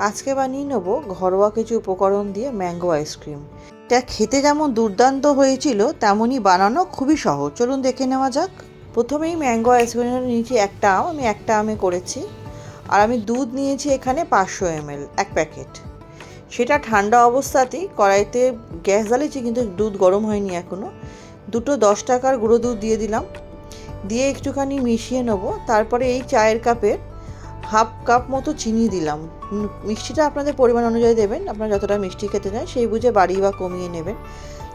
আজকে বানিয়ে নেব ঘরোয়া কিছু উপকরণ দিয়ে ম্যাঙ্গো আইসক্রিম। এটা খেতে যেমন দুর্দান্ত হয়েছিল, তেমনই বানানো খুবই সহজ। চলুন দেখে নেওয়া যাক। প্রথমেই ম্যাঙ্গো আইসক্রিমের নিয়েছি একটা আম, আমি একটা আমে করেছি। আর আমি দুধ নিয়েছি এখানে পাঁচশো এমএল, এক প্যাকেট। সেটা ঠান্ডা অবস্থাতেই, কড়াইতে গ্যাস জ্বালিয়েছি, কিন্তু দুধ গরম হয়নি এখনও দুটো দশ টাকার গুঁড়ো দুধ দিয়ে দিলাম। দিয়ে একটুখানি মিশিয়ে নেব। তারপরে এই চায়ের কাপের হাফ কাপ মতো চিনি দিলাম। মিষ্টিটা আপনাদের পরিমাণ অনুযায়ী দেবেন, আপনারা যতটা মিষ্টি খেতে চান সেই বুঝে বাড়িয়ে বা কমিয়ে নেবেন।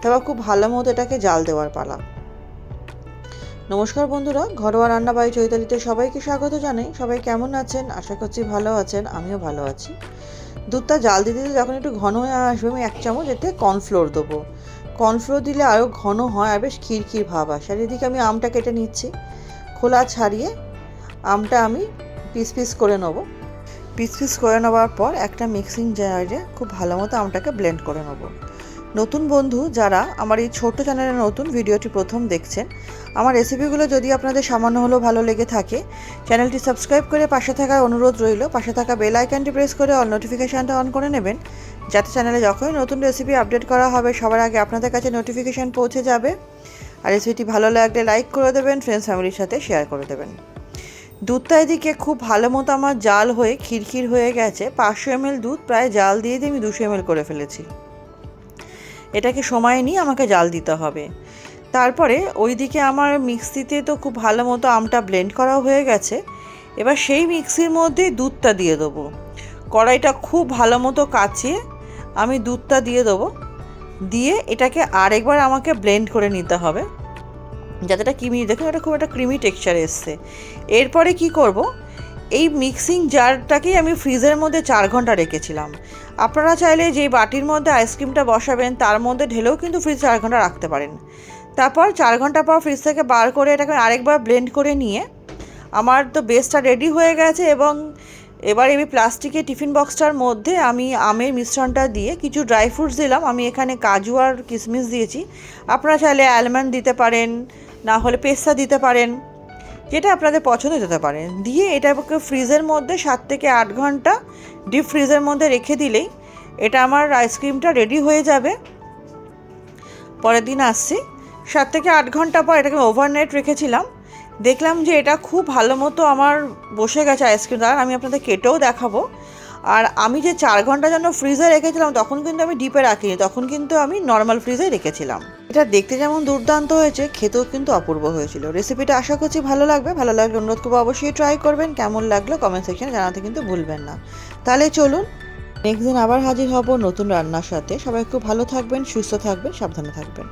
তারপর খুব ভালো মতো এটাকে জাল দেওয়ার পালা। নমস্কার বন্ধুরা, ঘরোয়া রান্না বাই চৈতালিতে সবাইকে স্বাগত জানাই। সবাই কেমন আছেন? আশা করছি ভালো আছেন, আমিও ভালো আছি। দুধটা জাল দিতে দিতে যখন একটু ঘন হয়ে আসবে, আমি এক চামচ এতে কর্নফ্লোর দেবো। কর্নফ্লোর দিলে আরও ঘন হয় আর বেশ ক্ষীর ভাব আসে। আর এদিকে আমি আমটা কেটে নিচ্ছি। খোলা ছাড়িয়ে আমটা আমি পিস পিস করে নেব। পিস পিস করে নেওয়ার পর একটা মিক্সিং জারে খুব ভালো মতো আমটাকে ব্লেন্ড করে নেব। নতুন বন্ধু যারা আমার এই ছোট্ট চ্যানেলে নতুন ভিডিওটি প্রথম দেখছেন, আমার রেসিপিগুলো যদি আপনাদের সামান্য হলেও ভালো লেগে থাকে, চ্যানেলটি সাবস্ক্রাইব করে পাশে থাকার অনুরোধ রইল, পাশে থাকা বেল আইকনটি প্রেস করে অল নোটিফিকেশানটা অন করে নেবেন, যাতে চ্যানেলে যখনই নতুন রেসিপি আপডেট করা হবে, সবার আগে আপনাদের কাছে নোটিফিকেশান পৌঁছে যাবে। আর রেসিপিটি ভালো লাগলে লাইক করে দেবেন ফ্রেন্ডস ফ্যামিলির সাথে শেয়ার করে দেবেন। দুধটা এদিকে খুব ভালো মতো আমার জাল হয়ে খিরখির হয়ে গেছে। পাঁচশো এমএল দুধ, প্রায় জাল দিয়ে দিয়ে আমি দুশো এমএল করে ফেলেছি। এটাকে সময় নিয়ে আমাকে জাল দিতে হবে। তারপরে ওইদিকে আমার মিক্সিতে তো খুব ভালো মতো আমটা ব্লেন্ড করা হয়ে গেছে। এবার সেই মিক্সির মধ্যেই দুধটা দিয়ে দেবো। কড়াইটা খুব ভালো মতো কাচিয়ে আমি দুধটা দিয়ে দেবো। দিয়ে এটাকে আরেকবার আমাকে ব্লেন্ড করে নিতে হবে। যাতে এটা ক্রিমি, দেখুন এটা খুব একটা ক্রিমি টেক্সচার এসছে। এরপরে কি করব? এই মিক্সিং জারটাকেই আমি ফ্রিজের মধ্যে চার ঘণ্টা রেখেছিলাম। আপনারা চাইলে যেই বাটির মধ্যে আইসক্রিমটা বসাবেন, তার মধ্যে ঢেলেও কিন্তু ফ্রিজ চার ঘণ্টা রাখতে পারেন। তারপর চার ঘণ্টা পর ফ্রিজ থেকে বার করে এটাকে আরেকবার ব্লেন্ড করে নিয়ে, আমার তো বেসটা রেডি হয়ে গেছে এবং এবার আমি প্লাস্টিকের টিফিন বক্সটার মধ্যে আমি আমের মিশ্রণটা দিয়ে কিছু ড্রাই ফ্রুটস দিলাম। আমি এখানে কাজু আর কিশমিশ দিয়েছি। আপনারা চাইলে অ্যালমন্ড দিতে পারেন না হলে পেস্তা দিতে পারেন, যেটা আপনাদের পছন্দ দিতে পারেন দিয়ে এটাকে ফ্রিজের মধ্যে সাত থেকে আট ঘণ্টা ডিপ ফ্রিজের মধ্যে রেখে দিলেই এটা আমার আইসক্রিমটা রেডি হয়ে যাবে। পরের দিন আসছি। সাত থেকে আট ঘণ্টা পর এটাকে ওভারনাইট রেখেছিলাম। দেখলাম যে এটা খুব ভালো মতো আমার বসে গেছে আইসক্রিম দাঁড়ান আমি আপনাদের কেটেও দেখাবো। আর আমি যে চার ঘণ্টা জন্য ফ্রিজে রেখেছিলাম, তখন কিন্তু আমি ডিপে রাখিনি, তখন কিন্তু আমি নর্মাল ফ্রিজে রেখেছিলাম। এটা দেখতে যেমন দুর্দান্ত হয়েছে, খেতেও কিন্তু অপূর্ব হয়েছিল। রেসিপিটা আশা করছি ভালো লাগবে। ভালো লাগলে অনুরোধ করব অবশ্যই ট্রাই করবেন। কেমন লাগল কমেন্ট সেকশনে জানাতে কিন্তু ভুলবেন না। তাহলে চলুন নেক্সট দিন আবার হাজির হব নতুন রান্নার সাথে। সবাই খুব ভালো থাকবেন, সুস্থ থাকবেন, সাবধানে থাকবেন।